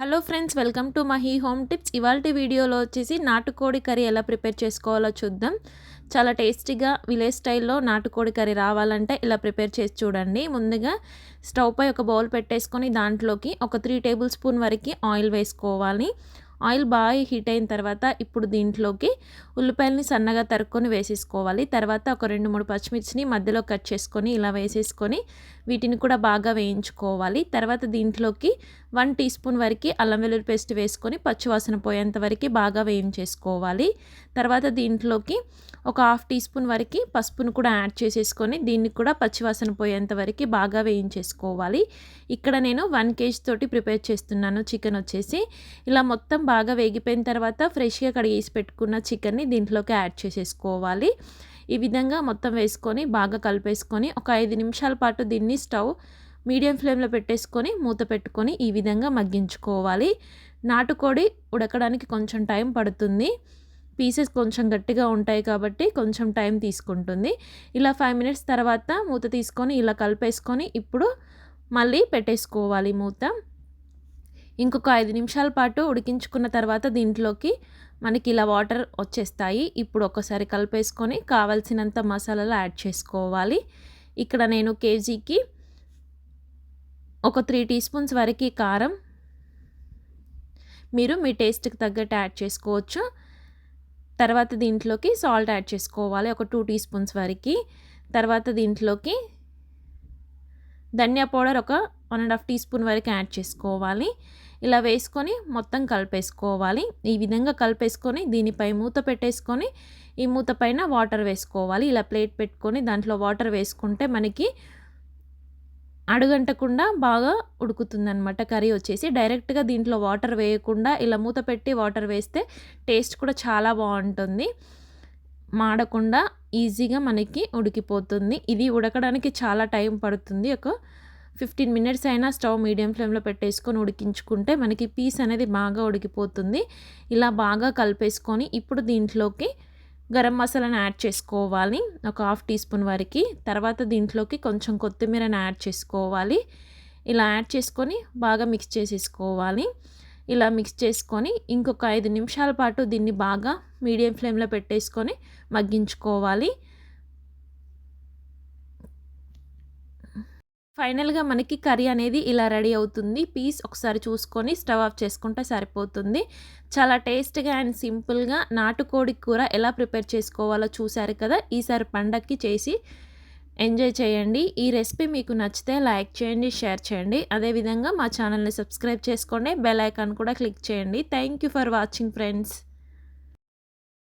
Hello friends welcome to Mahi home tips. ఇవాళ వీడియోలో వచ్చేసి నాటుకోడి కర్రీ ఎలా ప్రిపేర్ చేసుకోవాలో చూద్దాం. చాలా టేస్టీగా విలేజ్ స్టైల్లో నాటుకోడి కర్రీ రావాలంటే ఇలా ప్రిపేర్ చేసి చూడండి. ముందుగా స్టవ్ పై ఒక బౌల్ పెట్టేసుకొని దాంట్లోకి ఒక త్రీ టేబుల్ స్పూన్ వరకు ఆయిల్ వేసుకోవాలి. ఆయిల్ బాగా హీట్ అయిన తర్వాత ఇప్పుడు దీంట్లోకి ఉల్లిపాయలని సన్నగా తరుక్కొని వేసేసుకోవాలి. తర్వాత ఒక రెండు మూడు పచ్చిమిర్చిని మధ్యలో కట్ చేసుకొని ఇలా వేసేసుకొని వీటిని కూడా బాగా వేయించుకోవాలి. తర్వాత దీంట్లోకి వన్ టీ స్పూన్ వరకు అల్లం వెల్లుల్లి పేస్ట్ వేసుకొని పచ్చివాసన పోయేంత వరకు బాగా వేయించేసుకోవాలి. తర్వాత దీంట్లోకి ఒక హాఫ్ టీ స్పూన్ వరకు పసుపును కూడా యాడ్ చేసేసుకొని దీన్ని కూడా పచ్చివాసన పోయేంత వరకు బాగా వేయించేసుకోవాలి. ఇక్కడ నేను వన్ కేజీ తోటి ప్రిపేర్ చేస్తున్నాను. చికెన్ వచ్చేసి ఇలా మొత్తం బాగా వేగిపోయిన తర్వాత ఫ్రెష్గా కడిగేసి పెట్టుకున్న చికెన్ని దీంట్లోకి యాడ్ చేసేసుకోవాలి. ఈ విధంగా మొత్తం వేసుకొని బాగా కలిపేసుకొని ఒక ఐదు నిమిషాల పాటు దీన్ని స్టవ్ మీడియం ఫ్లేమ్లో పెట్టేసుకొని మూత పెట్టుకొని ఈ విధంగా మగ్గించుకోవాలి. నాటుకోడి ఉడకడానికి కొంచెం టైం పడుతుంది. పీసెస్ కొంచెం గట్టిగా ఉంటాయి కాబట్టి కొంచెం టైం తీసుకుంటుంది. ఇలా ఫైవ్ మినిట్స్ తర్వాత మూత తీసుకొని ఇలా కలిపేసుకొని ఇప్పుడు మళ్ళీ పెట్టేసుకోవాలి మూత. ఇంకొక ఐదు నిమిషాల పాటు ఉడికించుకున్న తర్వాత దీంట్లోకి మనకి ఇలా వాటర్ వచ్చేస్తాయి. ఇప్పుడు ఒకసారి కలిపేసుకొని కావలసినంత మసాలాలు యాడ్ చేసుకోవాలి. ఇక్కడ నేను కేజీకి ఒక త్రీ టీ స్పూన్స్ వరకు కారం మీరు మీ టేస్ట్కి తగ్గట్టు యాడ్ చేసుకోవచ్చు. తర్వాత దీంట్లోకి సాల్ట్ యాడ్ చేసుకోవాలి ఒక టూ టీ స్పూన్స్ వరకు. తర్వాత దీంట్లోకి ధనియా పౌడర్ ఒక one and half teaspoon వరకు యాడ్ చేసుకోవాలి. ఇలా వేసుకొని మొత్తం కలిపేసుకోవాలి. ఈ విధంగా కలిపేసుకొని దీనిపై మూత పెట్టేసుకొని ఈ మూత పైన వాటర్ వేసుకోవాలి. ఇలా ప్లేట్ పెట్టుకొని దాంట్లో వాటర్ వేసుకుంటే మనకి అడుగంటకుండా బాగా ఉడుకుతుందనమాట కర్రీ వచ్చేసి డైరెక్ట్గా దీంట్లో వాటర్ వేయకుండా ఇలా మూత పెట్టి వాటర్ వేస్తే టేస్ట్ కూడా చాలా బాగుంటుంది. మాడకుండా ఈజీగా మనకి ఉడికిపోతుంది. ఇది ఉడకడానికి చాలా టైం పడుతుంది. ఒక ఫిఫ్టీన్ మినిట్స్ అయినా స్టవ్ మీడియం ఫ్లేమ్లో పెట్టేసుకొని ఉడికించుకుంటే మనకి పీస్ అనేది బాగా ఉడికిపోతుంది. ఇలా బాగా కలిపేసుకొని ఇప్పుడు దీంట్లోకి గరం మసాలాను యాడ్ చేసుకోవాలి. ఒక హాఫ్ టీ స్పూన్ వరకు. తర్వాత దీంట్లోకి కొంచెం కొత్తిమీరని యాడ్ చేసుకోవాలి. ఇలా యాడ్ చేసుకొని బాగా మిక్స్ చేసేసుకోవాలి. ఇలా మిక్స్ చేసుకొని ఇంకొక ఐదు నిమిషాల పాటు దీన్ని బాగా మీడియం ఫ్లేమ్లో పెట్టేసుకొని మగ్గించుకోవాలి. ఫైనల్గా మనకి కర్రీ అనేది ఇలా రెడీ అవుతుంది. పీస్ ఒకసారి చూసుకొని స్టవ్ ఆఫ్ చేసుకుంటే సరిపోతుంది. చాలా టేస్ట్గా అండ్ సింపుల్గా నాటుకోడి కూర ఎలా ప్రిపేర్ చేసుకోవాలో చూశారు కదా? ఈసారి పండక్కి చేసి ఎంజాయ్ చేయండి. ఈ రెసిపీ మీకు నచ్చితే లైక్ చేయండి షేర్ చేయండి. అదేవిధంగా మా ఛానల్ని సబ్స్క్రైబ్ చేసుకోండి. బెల్ ఐకాన్ కూడా క్లిక్ చేయండి. Thank you for watching friends.